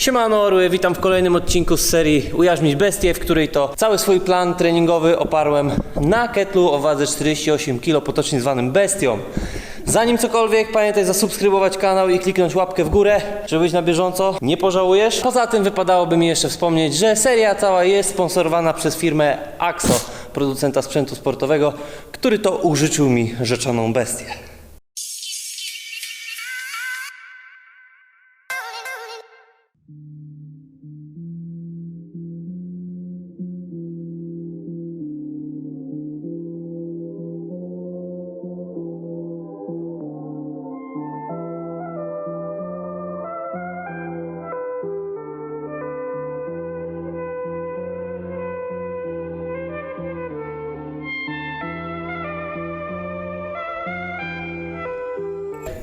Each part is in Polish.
Siemano Orły, witam w kolejnym odcinku z serii Ujarzmić Bestię, w której to cały swój plan treningowy oparłem na ketlu o wadze 48 kg, potocznie zwanym Bestią. Zanim cokolwiek, pamiętaj zasubskrybować kanał i kliknąć łapkę w górę, żeby być na bieżąco, nie pożałujesz. Poza tym wypadałoby mi jeszcze wspomnieć, że seria cała jest sponsorowana przez firmę AXO, producenta sprzętu sportowego, który to użyczył mi rzeczoną bestię.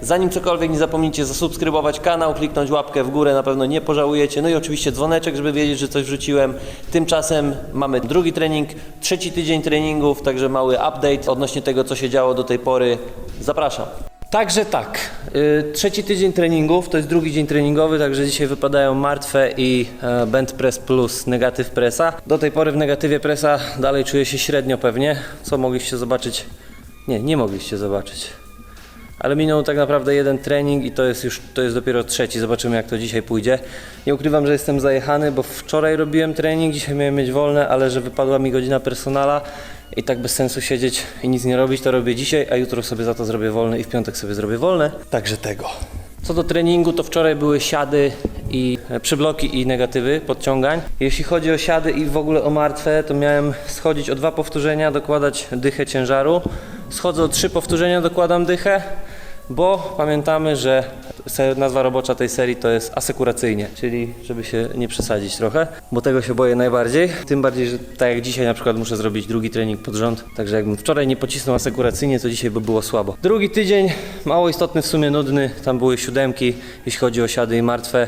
Zanim cokolwiek nie zapomnijcie zasubskrybować kanał, kliknąć łapkę w górę, na pewno nie pożałujecie. No i oczywiście dzwoneczek, żeby wiedzieć, że coś wrzuciłem. Tymczasem mamy drugi trening, trzeci tydzień treningów, także mały update odnośnie tego, co się działo do tej pory. Zapraszam. Także tak, yy, trzeci tydzień treningów, to jest drugi dzień treningowy, także dzisiaj wypadają martwe i e, band press plus negatyw pressa. Do tej pory w negatywie pressa dalej czuję się średnio pewnie, co mogliście zobaczyć, nie, nie mogliście zobaczyć. Ale minął tak naprawdę jeden trening i to jest już, to jest dopiero trzeci. Zobaczymy jak to dzisiaj pójdzie. Nie ukrywam, że jestem zajechany, bo wczoraj robiłem trening, dzisiaj miałem mieć wolne, ale że wypadła mi godzina personala i tak bez sensu siedzieć i nic nie robić, to robię dzisiaj, a jutro sobie za to zrobię wolne i w piątek sobie zrobię wolne. Także tego. Co do treningu, to wczoraj były siady i e, przybloki i negatywy podciągań. Jeśli chodzi o siady i w ogóle o martwe, to miałem schodzić o dwa powtórzenia, dokładać dychę ciężaru. Schodzę o trzy powtórzenia, dokładam dychę, bo pamiętamy, że nazwa robocza tej serii to jest asekuracyjnie, czyli żeby się nie przesadzić trochę, bo tego się boję najbardziej. Tym bardziej, że tak jak dzisiaj na przykład muszę zrobić drugi trening pod rząd, także jakbym wczoraj nie pocisnął asekuracyjnie, to dzisiaj by było słabo. Drugi tydzień, mało istotny, w sumie nudny, tam były siódemki, jeśli chodzi o siady i martwe.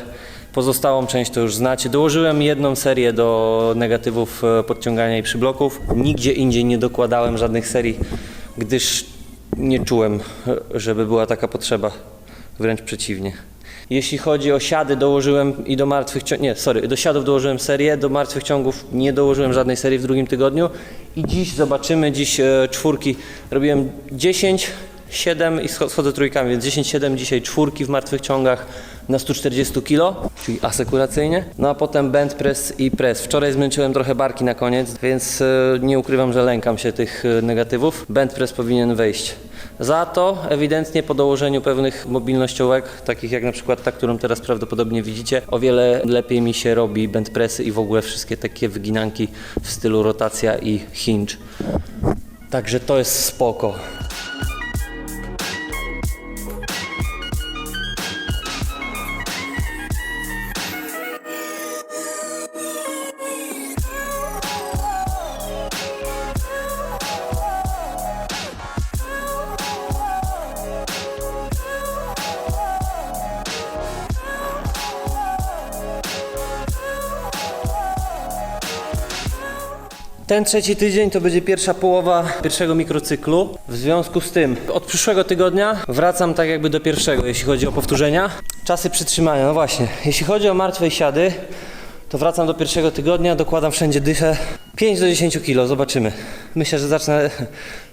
Pozostałą część to już znacie. Dołożyłem jedną serię do negatywów e, podciągania i przybloków. Nigdzie indziej nie dokładałem żadnych serii, gdyż nie czułem, żeby była taka potrzeba. Wręcz przeciwnie. Jeśli chodzi o siady, dołożyłem i do martwych ciągów, nie, sorry, do siadów dołożyłem serię, do martwych ciągów nie dołożyłem żadnej serii w drugim tygodniu. I dziś zobaczymy, dziś e, czwórki robiłem 10, 7 i scho- schodzę trójkami, więc 10, 7, dzisiaj czwórki w martwych ciągach na 140 kg, czyli asekuracyjnie. No a potem band press i press. Wczoraj zmęczyłem trochę barki na koniec, więc e, nie ukrywam, że lękam się tych e, negatywów. Band press powinien wejść. Za to ewidentnie po dołożeniu pewnych mobilnościówek, takich jak na przykład ta, którą teraz prawdopodobnie widzicie, o wiele lepiej mi się robi band pressy i w ogóle wszystkie takie wyginanki w stylu rotacja i hinge. Także to jest spoko. Ten trzeci tydzień to będzie pierwsza połowa pierwszego mikrocyklu. W związku z tym od przyszłego tygodnia wracam tak jakby do pierwszego, jeśli chodzi o powtórzenia. Czasy przytrzymania, no właśnie. Jeśli chodzi o martwe siady, to wracam do pierwszego tygodnia, dokładam wszędzie dychę 5 do 10 kg, zobaczymy. Myślę, że zacznę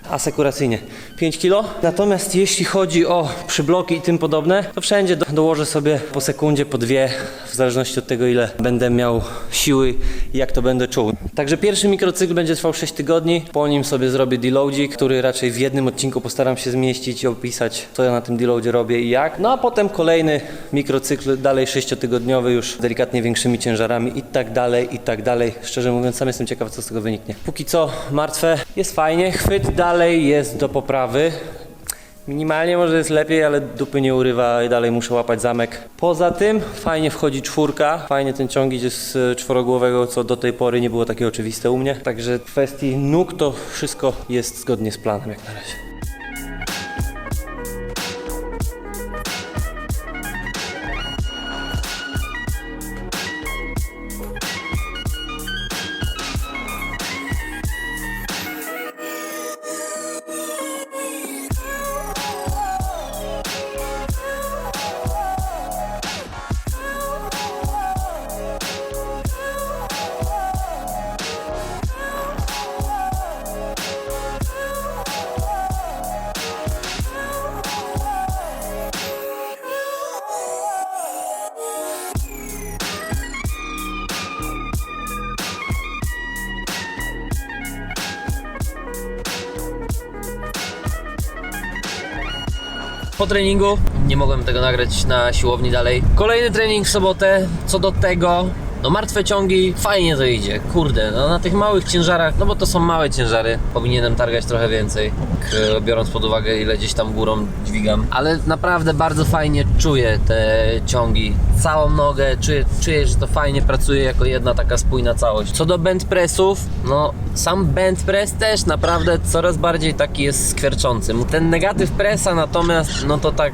asekuracyjnie. 5 kg. Natomiast jeśli chodzi o przybloki i tym podobne, to wszędzie do, dołożę sobie po sekundzie, po dwie, w zależności od tego, ile będę miał siły i jak to będę czuł. Także pierwszy mikrocykl będzie trwał 6 tygodni. Po nim sobie zrobię deloadzik, który raczej w jednym odcinku postaram się zmieścić i opisać, co ja na tym deloadzie robię i jak. No a potem kolejny mikrocykl, dalej 6-tygodniowy, już delikatnie większymi ciężarami i tak dalej, i tak dalej. Szczerze mówiąc, sam jestem ciekaw, co z tego wyniknie. Póki co martwe, jest fajnie, chwyt dalej jest do poprawy. Minimalnie może jest lepiej, ale dupy nie urywa i dalej muszę łapać zamek. Poza tym fajnie wchodzi czwórka, fajnie ten ciąg idzie z e, czworogłowego, co do tej pory nie było takie oczywiste u mnie. Także w kwestii nóg to wszystko jest zgodnie z planem jak na razie. Po treningu. Nie mogłem tego nagrać na siłowni dalej. Kolejny trening w sobotę. Co do tego, no martwe ciągi, fajnie to idzie. Kurde, no na tych małych ciężarach, no bo to są małe ciężary. Powinienem targać trochę więcej, k- biorąc pod uwagę ile gdzieś tam górą dźwigam. Ale naprawdę bardzo fajnie czuję te ciągi. Całą nogę, czuję, czuję, że to fajnie pracuje jako jedna taka spójna całość. Co do band pressów, no sam band press też naprawdę coraz bardziej taki jest skwierczący. Ten negatyw pressa natomiast, no to tak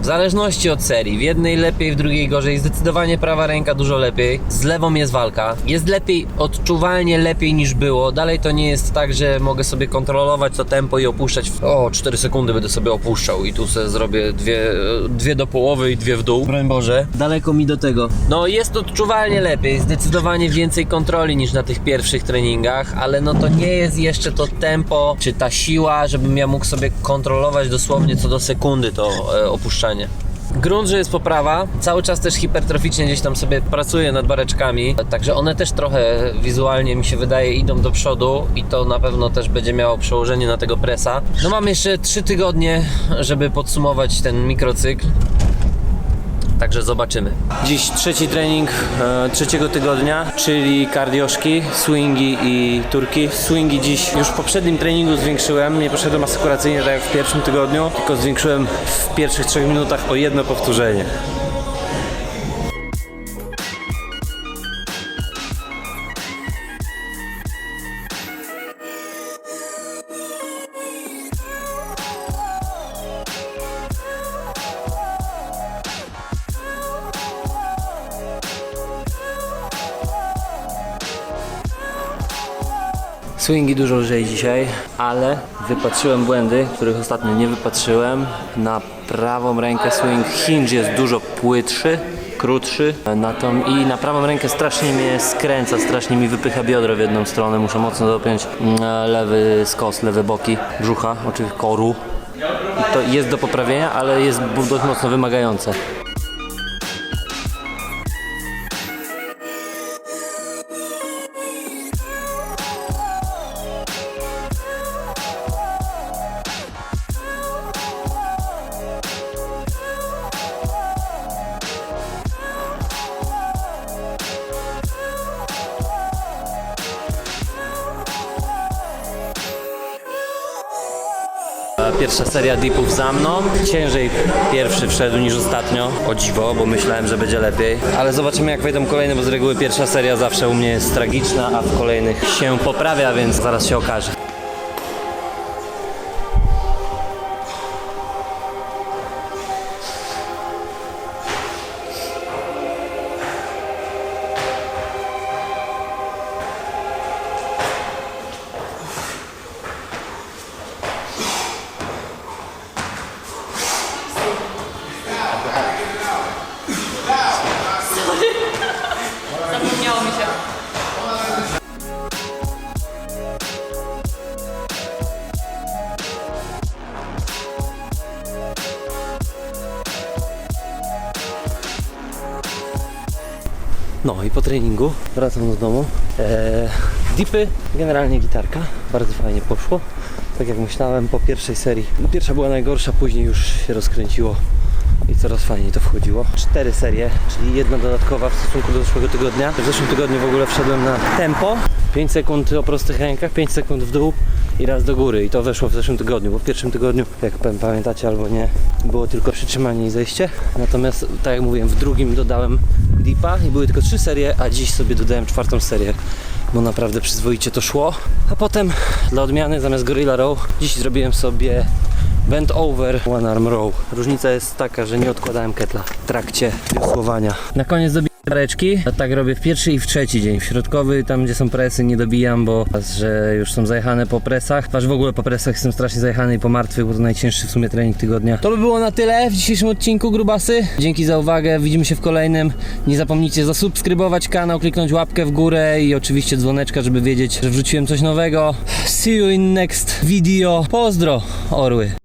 w zależności od serii, w jednej lepiej, w drugiej gorzej. Zdecydowanie prawa ręka dużo lepiej. Z lewą jest walka. Jest lepiej, odczuwalnie lepiej niż było. Dalej to nie jest tak, że mogę sobie kontrolować to tempo i opuszczać. W... O, 4 sekundy będę sobie opuszczał i tu sobie zrobię dwie, dwie do połowy i dwie w dół. Broń Boże. Daleko mi do tego. No jest odczuwalnie lepiej. Zdecydowanie więcej kontroli niż na tych pierwszych treningach, ale no to nie jest jeszcze to tempo, czy ta siła, żebym ja mógł sobie kontrolować dosłownie co do sekundy to e, opuszczanie. Grunt, że jest poprawa, cały czas też hipertroficznie gdzieś tam sobie pracuję nad bareczkami, także one też trochę wizualnie mi się wydaje idą do przodu i to na pewno też będzie miało przełożenie na tego presa. No mam jeszcze 3 tygodnie, żeby podsumować ten mikrocykl. Także zobaczymy. Dziś trzeci trening e, trzeciego tygodnia, czyli kardioszki, swingi i turki. Swingi dziś już w poprzednim treningu zwiększyłem. Nie poszedłem asekuracyjnie tak jak w pierwszym tygodniu, tylko zwiększyłem w pierwszych trzech minutach o jedno powtórzenie. Swingi dużo lżej dzisiaj, ale wypatrzyłem błędy, których ostatnio nie wypatrzyłem. Na prawą rękę swing hinge jest dużo płytszy, krótszy. Na tą, I na prawą rękę strasznie mnie skręca, strasznie mi wypycha biodro w jedną stronę. Muszę mocno dopiąć mm, lewy skos, lewe boki brzucha, oczywiście koru. I to jest do poprawienia, ale jest dość mocno wymagające. Pierwsza seria dipów za mną. Ciężej pierwszy wszedł niż ostatnio. O dziwo, bo myślałem, że będzie lepiej. Ale zobaczymy jak wejdą kolejne, bo z reguły pierwsza seria zawsze u mnie jest tragiczna, a w kolejnych się poprawia, więc zaraz się okaże. No i po treningu wracam do domu. Eee, dipy, generalnie gitarka. Bardzo fajnie poszło. Tak jak myślałem po pierwszej serii. Pierwsza była najgorsza, później już się rozkręciło i coraz fajniej to wchodziło. Cztery serie, czyli jedna dodatkowa w stosunku do zeszłego tygodnia. W zeszłym tygodniu w ogóle wszedłem na tempo. 5 sekund o prostych rękach, 5 sekund w dół i raz do góry. I to weszło w zeszłym tygodniu, bo w pierwszym tygodniu, jak pam- pamiętacie albo nie, było tylko przytrzymanie i zejście. Natomiast, tak jak mówiłem, w drugim dodałem dipa i były tylko trzy serie, a dziś sobie dodałem czwartą serię, bo naprawdę przyzwoicie to szło. A potem dla odmiany zamiast Gorilla Row, dziś zrobiłem sobie Bent over one arm row. Różnica jest taka, że nie odkładałem ketla w trakcie wiosłowania. Na koniec dobiję reczki. Tak robię w pierwszy i w trzeci dzień. W środkowy, tam gdzie są presy, nie dobijam, bo że już są zajechane po presach. Aż w ogóle po presach jestem strasznie zajechany i po martwych, bo to najcięższy w sumie trening tygodnia. To by było na tyle w dzisiejszym odcinku, grubasy. Dzięki za uwagę, widzimy się w kolejnym. Nie zapomnijcie zasubskrybować kanał, kliknąć łapkę w górę i oczywiście dzwoneczka, żeby wiedzieć, że wrzuciłem coś nowego. See you in next video. Pozdro, orły.